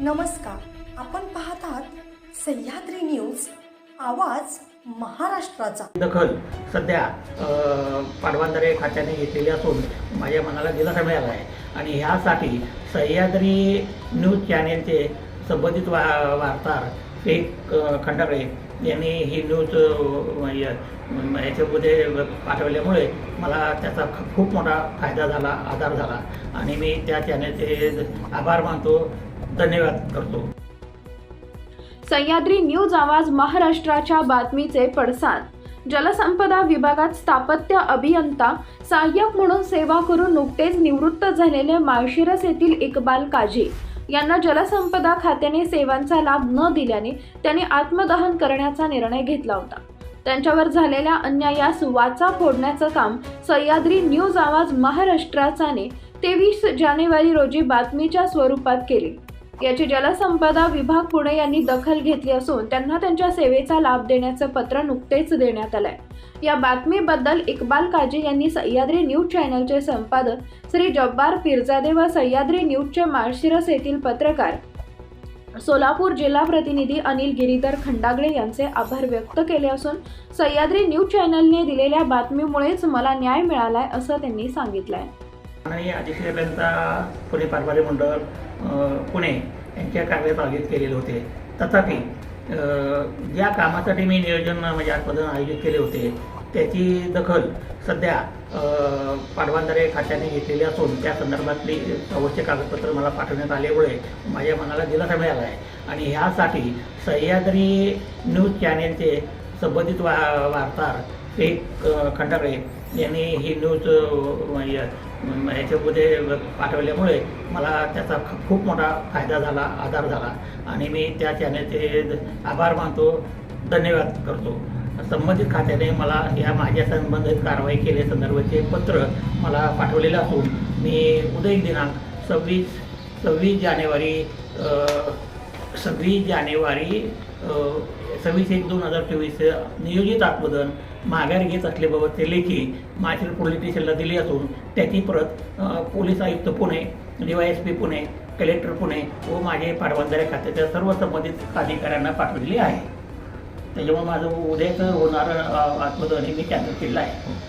नमस्कार. आपण पाहत आहात सह्याद्री न्यूज आवाज महाराष्ट्राचा. दखल सध्या अ, पाटबंधारे खात्याने घेतलेली असून माझ्या मनाला दिलासा मिळाला आहे. आणि ह्यासाठी सह्याद्री न्यूज चॅनेलचे संबंधित वा वार्ताहर शेख खंडारे यांनी ही न्यूज म्हणजे, याच्यामध्ये पाठवल्यामुळे मला त्याचा खूप मोठा फायदा झाला आधार झाला. आणि मी त्या चॅनेलचे आभार मानतो. धन्यवाद करतो. सह्याद्री न्यूज आवाज महाराष्ट्राच्या बातमीचे पडसाद. जलसंपदा विभागात स्थापत्य अभियंता सहाय्यक म्हणून सेवा करून नुकतेच निवृत्त झालेले माळशिरस येथील इकबाल काझी यांना जलसंपदा खात्याने सेवांचा लाभ न दिल्याने त्यांनी आत्मदहन करण्याचा निर्णय घेतला होता. त्यांच्यावर झालेल्या अन्यायास वाचा फोडण्याचं काम सह्याद्री न्यूज आवाज महाराष्ट्राचाने तेवीस जानेवारी रोजी बातमीच्या स्वरूपात केले. याची जलसंपदा विभाग पुणे यांनी दखल घेतली असून त्यांना त्यांच्या सेवेचा लाभ देण्याचं पत्र नुकतेच देण्यात आलंय. या बातमीबद्दल इक्बाल काजी यांनी सह्याद्री न्यूज चॅनलचे संपादक श्री जब्बार पिरजादे व सह्याद्री न्यूजचे माळशिरस येथील पत्रकार सोलापूर जिल्हा प्रतिनिधी अनिल गिरीधर खंडागळे यांचे आभार व्यक्त केले असून सह्याद्री न्यूज चॅनलने दिलेल्या बातमीमुळेच मला न्याय मिळालाय असं त्यांनी सांगितलंय. आणि अध्यक्षांचा पुणे पारपारी मंडळ पुणे यांच्या कार्यात आयोजित केलेले होते. तथापि ज्या कामासाठी मी नियोजन म्हणजे आजपर्यंत आयोजित केले होते त्याची दखल सध्या अ, खात्याने घेतलेली असून त्या संदर्भातली आवश्यक कागदपत्र मला पाठवण्यात आल्यामुळे माझ्या मनाला दिलासा मिळाला आहे. आणि ह्यासाठी सह्याद्री न्यूज चॅनेलचे संबंधित वा वार्ताहर शेख खंडाकडे यांनी ही न्यूज याच्यामध्ये पाठवल्यामुळे मला त्याचा खूप मोठा फायदा झाला आधार झाला. आणि मी त्या चॅनलचे आभार मानतो धन्यवाद करतो. संबंधित खात्याने मला या माझ्या संबंधित कारवाई केल्यासंदर्भाचे पत्र मला पाठवलेलं असून मी उदय दिनांक सव्वीस सव्वीस जानेवारी सव्वीस जानेवारी सव्वीस एक दोन हजार चोवीस नियोजित आत्मदन माघार घेत असल्याबाबतचे लेखी मार्शल पोलीस स्टेशनला दिली असून त्याची प्रत पोलीस आयुक्त Pune D Y S P Pune collector Pune व माझे पाटबंधारे खात्याच्या सर्व संबंधित अधिकाऱ्यांना पाठवलेली आहे. त्याच्यामुळे माझं उद्याचं होणारं आत्मदन हे मी कॅन्सल केलं आहे.